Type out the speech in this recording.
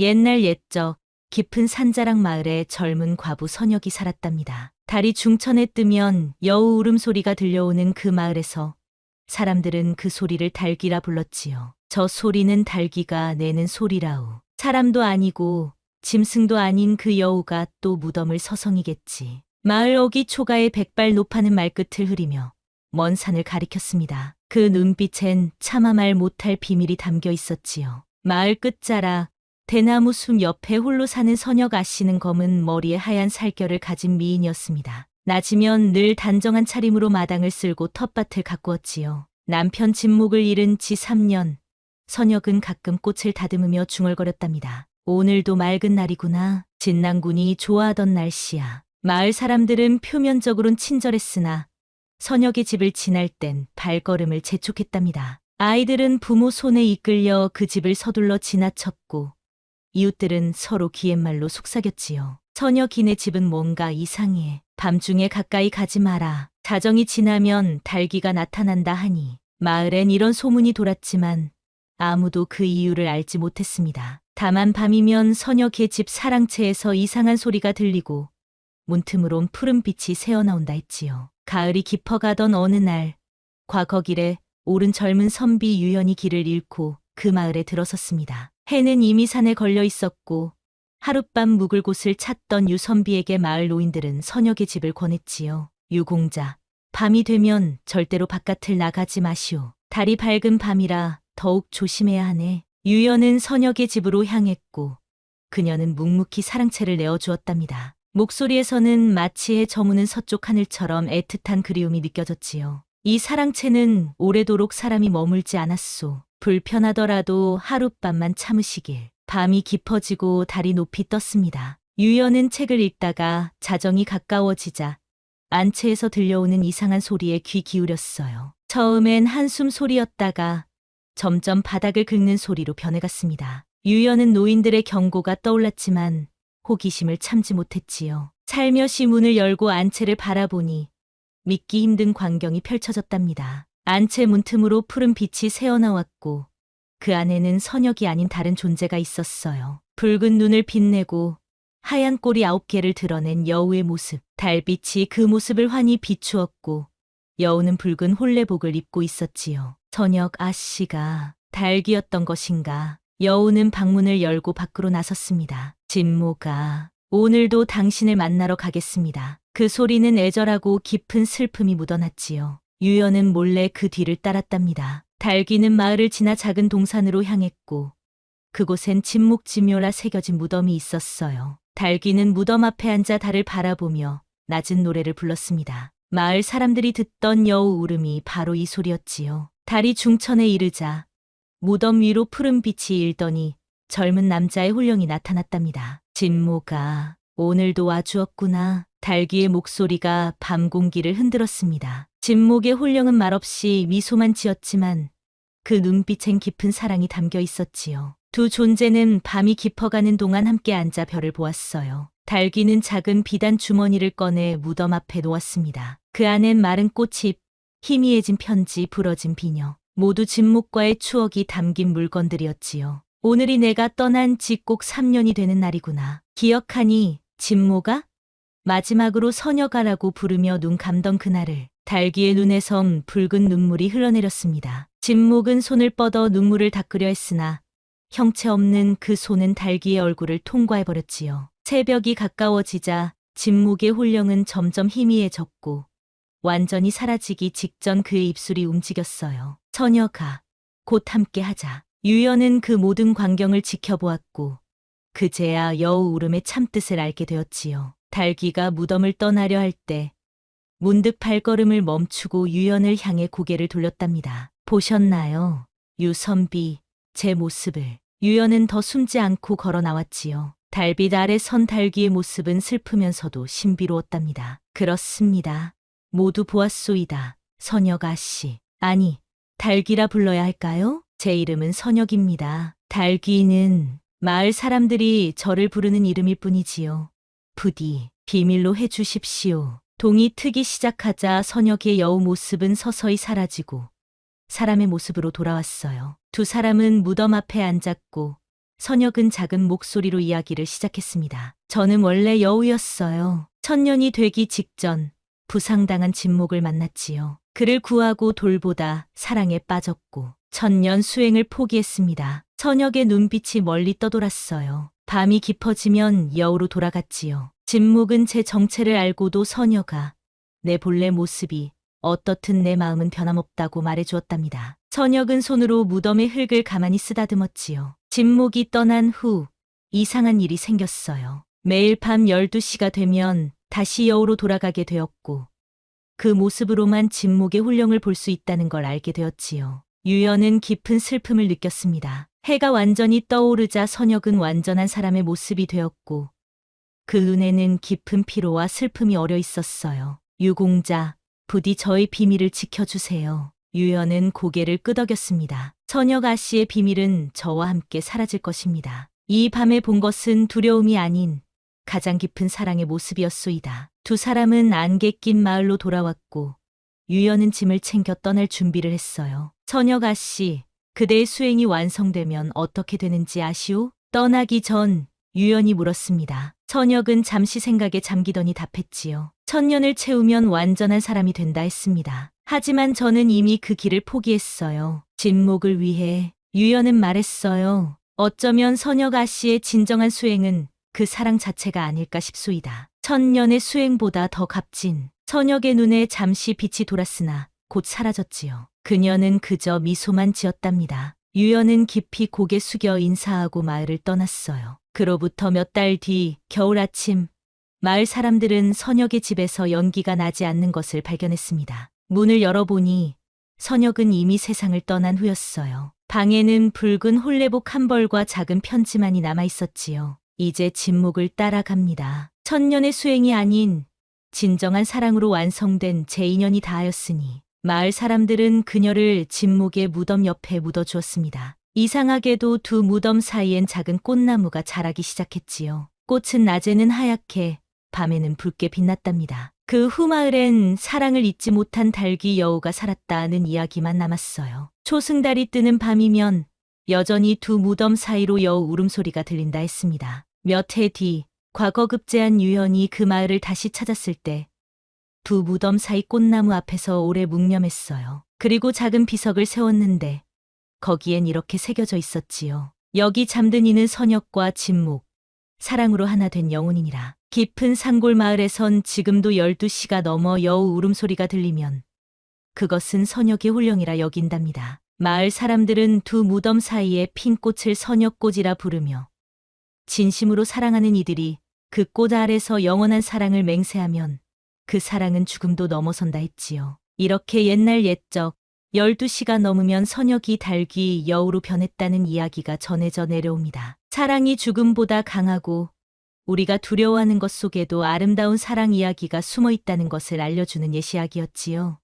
옛날 옛적 깊은 산자락 마을에 젊은 과부 선혁이 살았답니다. 달이 중천에 뜨면 여우 울음소리가 들려오는 그 마을에서 사람들은 그 소리를 달기라 불렀지요. 저 소리는 달기가 내는 소리라우. 사람도 아니고 짐승도 아닌 그 여우가 또 무덤을 서성이겠지. 마을 어기 초가의 백발 높아는 말끝을 흐리며 먼 산을 가리켰습니다. 그 눈빛엔 차마 말 못할 비밀이 담겨 있었지요. 마을 끝자락 대나무 숲 옆에 홀로 사는 선혁 아씨는 검은 머리에 하얀 살결을 가진 미인이었습니다. 낮이면 늘 단정한 차림으로 마당을 쓸고 텃밭을 가꾸었지요. 남편 진목을 잃은 지 3년. 선혁은 가끔 꽃을 다듬으며 중얼거렸답니다. 오늘도 맑은 날이구나. 진난군이 좋아하던 날씨야. 마을 사람들은 표면적으론 친절했으나 선혁의 집을 지날 땐 발걸음을 재촉했답니다. 아이들은 부모 손에 이끌려 그 집을 서둘러 지나쳤고 이웃들은 서로 기옛말로 속삭였지요. 선혁이네 집은 뭔가 이상해. 밤중에 가까이 가지 마라. 자정이 지나면 달기가 나타난다 하니 마을엔 이런 소문이 돌았지만 아무도 그 이유를 알지 못했습니다. 다만 밤이면 선혁의 집 사랑채에서 이상한 소리가 들리고 문틈으론 푸른 빛이 새어나온다 했지요. 가을이 깊어가던 어느 날 과거 길에 오른 젊은 선비 유연이 길을 잃고 그 마을에 들어섰습니다. 해는 이미 산에 걸려 있었고 하룻밤 묵을 곳을 찾던 유선비에게 마을 노인들은 선혁의 집을 권했지요. 유공자, 밤이 되면 절대로 바깥을 나가지 마시오. 달이 밝은 밤이라 더욱 조심해야 하네. 유연은 선혁의 집으로 향했고 그녀는 묵묵히 사랑채를 내어주었답니다. 목소리에서는 마치 해 저무는 서쪽 하늘처럼 애틋한 그리움이 느껴졌지요. 이 사랑채는 오래도록 사람이 머물지 않았소. 불편하더라도 하룻밤만 참으시길. 밤이 깊어지고 달이 높이 떴습니다. 유연은 책을 읽다가 자정이 가까워지자 안채에서 들려오는 이상한 소리에 귀 기울였어요. 처음엔 한숨 소리였다가 점점 바닥을 긁는 소리로 변해갔습니다. 유연은 노인들의 경고가 떠올랐지만 호기심을 참지 못했지요. 살며시 문을 열고 안채를 바라보니 믿기 힘든 광경이 펼쳐졌답니다. 안채 문틈으로 푸른 빛이 새어나왔고 그 안에는 선역이 아닌 다른 존재가 있었어요. 붉은 눈을 빛내고 하얀 꼬리 아홉 개를 드러낸 여우의 모습. 달빛이 그 모습을 환히 비추었고 여우는 붉은 홀레복을 입고 있었지요. 선역 아씨가 달기였던 것인가. 여우는 방문을 열고 밖으로 나섰습니다. 진모가 오늘도 당신을 만나러 가겠습니다. 그 소리는 애절하고 깊은 슬픔이 묻어났지요. 유연은 몰래 그 뒤를 따랐답니다. 달기는 마을을 지나 작은 동산으로 향했고 그곳엔 침묵지묘라 새겨진 무덤이 있었어요. 달기는 무덤 앞에 앉아 달을 바라보며 낮은 노래를 불렀습니다. 마을 사람들이 듣던 여우 울음이 바로 이 소리였지요. 달이 중천에 이르자 무덤 위로 푸른 빛이 일더니 젊은 남자의 홀령이 나타났답니다. 진모가 오늘도 와주었구나. 달기의 목소리가 밤 공기를 흔들었습니다. 진목의 홀령은 말없이 미소만 지었지만 그 눈빛엔 깊은 사랑이 담겨 있었지요. 두 존재는 밤이 깊어가는 동안 함께 앉아 별을 보았어요. 달기는 작은 비단 주머니를 꺼내 무덤 앞에 놓았습니다. 그 안엔 마른 꽃잎, 희미해진 편지, 부러진 비녀, 모두 진목과의 추억이 담긴 물건들이었지요. 오늘이 내가 떠난 지 꼭 3년이 되는 날이구나. 기억하니 진모가 마지막으로 서녀가라고 부르며 눈 감던 그날을 달기의 눈에선 붉은 눈물이 흘러내렸습니다. 진목은 손을 뻗어 눈물을 닦으려 했으나 형체 없는 그 손은 달기의 얼굴을 통과해버렸지요. 새벽이 가까워지자 진목의 홀령은 점점 희미해졌고 완전히 사라지기 직전 그의 입술이 움직였어요. 처녀가 곧 함께 하자. 유연은 그 모든 광경을 지켜보았고 그제야 여우 울음의 참뜻을 알게 되었지요. 달기가 무덤을 떠나려 할 때 문득 발걸음을 멈추고 유연을 향해 고개를 돌렸답니다. 보셨나요? 유선비, 제 모습을. 유연은 더 숨지 않고 걸어 나왔지요. 달빛 아래 선 달기의 모습은 슬프면서도 신비로웠답니다. 그렇습니다. 모두 보았소이다. 선혁 아씨. 아니, 달기라 불러야 할까요? 제 이름은 선혁입니다. 달기는 마을 사람들이 저를 부르는 이름일 뿐이지요. 부디 비밀로 해주십시오. 동이 트기 시작하자 선혁의 여우 모습은 서서히 사라지고 사람의 모습으로 돌아왔어요. 두 사람은 무덤 앞에 앉았고 선혁은 작은 목소리로 이야기를 시작했습니다. 저는 원래 여우였어요. 천년이 되기 직전 부상당한 진목을 만났지요. 그를 구하고 돌보다 사랑에 빠졌고 천년 수행을 포기했습니다. 선혁의 눈빛이 멀리 떠돌았어요. 밤이 깊어지면 여우로 돌아갔지요. 진목은 제 정체를 알고도 선녀가 내 본래 모습이 어떻든 내 마음은 변함없다고 말해주었답니다. 선혁은 손으로 무덤의 흙을 가만히 쓰다듬었지요. 진목이 떠난 후 이상한 일이 생겼어요. 매일 밤 12시가 되면 다시 여우로 돌아가게 되었고 그 모습으로만 진목의 훈령을 볼 수 있다는 걸 알게 되었지요. 유연은 깊은 슬픔을 느꼈습니다. 해가 완전히 떠오르자 선혁은 완전한 사람의 모습이 되었고 그 눈에는 깊은 피로와 슬픔이 어려 있었어요. 유공자, 부디 저의 비밀을 지켜주세요. 유연은 고개를 끄덕였습니다. 선혁 아씨의 비밀은 저와 함께 사라질 것입니다. 이 밤에 본 것은 두려움이 아닌 가장 깊은 사랑의 모습이었소이다. 두 사람은 안개 낀 마을로 돌아왔고 유연은 짐을 챙겨 떠날 준비를 했어요. 선혁 아씨, 그대의 수행이 완성되면 어떻게 되는지 아시오? 떠나기 전 유연이 물었습니다. 선혁은 잠시 생각에 잠기더니 답했지요. 천년을 채우면 완전한 사람이 된다 했습니다. 하지만 저는 이미 그 길을 포기했어요. 진목을 위해 유연은 말했어요. 어쩌면 선혁 아씨의 진정한 수행은 그 사랑 자체가 아닐까 싶소이다. 천년의 수행보다 더 값진 선혁의 눈에 잠시 빛이 돌았으나 곧 사라졌지요. 그녀는 그저 미소만 지었답니다. 유연은 깊이 고개 숙여 인사하고 마을을 떠났어요. 그로부터 몇 달 뒤 겨울 아침 마을 사람들은 선혁의 집에서 연기가 나지 않는 것을 발견했습니다. 문을 열어보니 선혁은 이미 세상을 떠난 후였어요. 방에는 붉은 홀레복 한 벌과 작은 편지만이 남아 있었지요. 이제 진목을 따라갑니다. 천년의 수행이 아닌 진정한 사랑으로 완성된 제 인연이 다하였으니 마을 사람들은 그녀를 진목의 무덤 옆에 묻어주었습니다. 이상하게도 두 무덤 사이엔 작은 꽃나무가 자라기 시작했지요. 꽃은 낮에는 하얗게 밤에는 붉게 빛났답니다. 그 후 마을엔 사랑을 잊지 못한 달귀 여우가 살았다는 이야기만 남았어요. 초승달이 뜨는 밤이면 여전히 두 무덤 사이로 여우 울음소리가 들린다 했습니다. 몇 해 뒤 과거 급제한 유연이 그 마을을 다시 찾았을 때 두 무덤 사이 꽃나무 앞에서 오래 묵념했어요. 그리고 작은 비석을 세웠는데 거기엔 이렇게 새겨져 있었지요. 여기 잠든 이는 선역과 진목, 사랑으로 하나 된 영혼이니라. 깊은 산골 마을에선 지금도 12시가 넘어 여우 울음소리가 들리면 그것은 선역의 홀령이라 여긴답니다. 마을 사람들은 두 무덤 사이에 핀 꽃을 선역꽃이라 부르며 진심으로 사랑하는 이들이 그 꽃 아래서 영원한 사랑을 맹세하면 그 사랑은 죽음도 넘어선다 했지요. 이렇게 옛날 옛적 12시가 넘으면 선역이 달귀 여우로 변했다는 이야기가 전해져 내려옵니다. 사랑이 죽음보다 강하고 우리가 두려워하는 것 속에도 아름다운 사랑 이야기가 숨어 있다는 것을 알려주는 예시약이었지요.